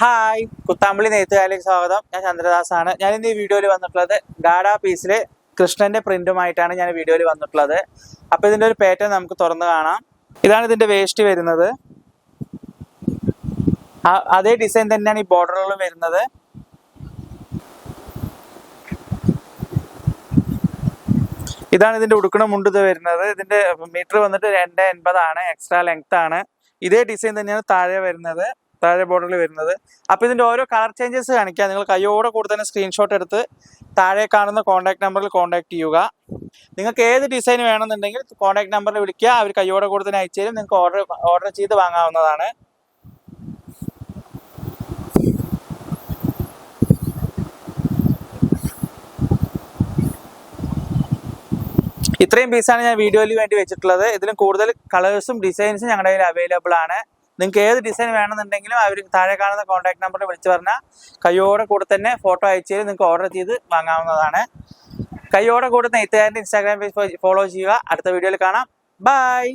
Hi Kuthampully നെയ്ത്തുകാരിലേക്ക് സ്വാഗതം. ഞാൻ ചന്ദ്രദാസാണ്. ഞാൻ ഇന്ന് ഈ വീഡിയോയിൽ വന്നിട്ടുള്ളത് ഗാഡ പീസിൽ കൃഷ്ണന്റെ പ്രിന്റുമായിട്ടാണ് ഞാൻ വീഡിയോയിൽ വന്നിട്ടുള്ളത്. അപ്പൊ ഇതിന്റെ ഒരു പാറ്റേൺ നമുക്ക് തുറന്നു കാണാം. ഇതാണ് ഇതിന്റെ വേസ്റ്റ് വരുന്നത്. അതേ ഡിസൈൻ തന്നെയാണ് ഈ ബോർഡറുകളും വരുന്നത്. ഇതാണ് ഇതിന്റെ ഉടുക്കണ മുണ്ട് വരുന്നത്. ഇതിന്റെ മീറ്റർ വന്നിട്ട് രണ്ട് എൺപതാണ് എക്സ്ട്രാ ലെങ്ത് ആണ്. ഇതേ ഡിസൈൻ തന്നെയാണ് താഴെ വരുന്നത്. താഴെ ബോർഡറിൽ വരുന്നത്. അപ്പൊ ഇതിന്റെ ഓരോ കളർ ചേഞ്ചസ് കാണിക്കുക നിങ്ങൾ കയ്യോടെ കൂടെ തന്നെ സ്ക്രീൻഷോട്ട് എടുത്ത് താഴെ കാണുന്ന കോൺടാക്ട് നമ്പറിൽ കോൺടാക്ട് ചെയ്യുക. നിങ്ങൾക്ക് ഏത് ഡിസൈൻ വേണമെന്നുണ്ടെങ്കിൽ കോൺടാക്ട് നമ്പറിൽ വിളിക്കുക. അവർ കയ്യോടെ കൂടെ തന്നെ അയച്ചു നിങ്ങൾക്ക് ഓർഡർ ഓർഡർ ചെയ്ത് വാങ്ങാവുന്നതാണ്. ഇത്രയും പീസാണ് ഞാൻ വീഡിയോയിൽ വേണ്ടി വെച്ചിട്ടുള്ളത്. ഇതിലും കൂടുതൽ കളേഴ്സും ഡിസൈൻസും ഞങ്ങളുടെ കയ്യിൽ അവൈലബിൾ ആണ്. നിങ്ങൾക്ക് ഏത് ഡിസൈൻ വേണമെന്നുണ്ടെങ്കിലും അവർ താഴെ കാണുന്ന കോൺടാക്ട് നമ്പറിൽ വിളിച്ചു പറഞ്ഞാൽ കയ്യോടെ കൂടെ തന്നെ ഫോട്ടോ അയച്ചു നിങ്ങൾക്ക് ഓർഡർ ചെയ്ത് വാങ്ങാവുന്നതാണ്. കയ്യോടെ കൂടെ നെയ്ത്തുകാരന്റെ ഇൻസ്റ്റാഗ്രാം പേജ് ഫോളോ ചെയ്യുക. അടുത്ത വീഡിയോയിൽ കാണാം. ബൈ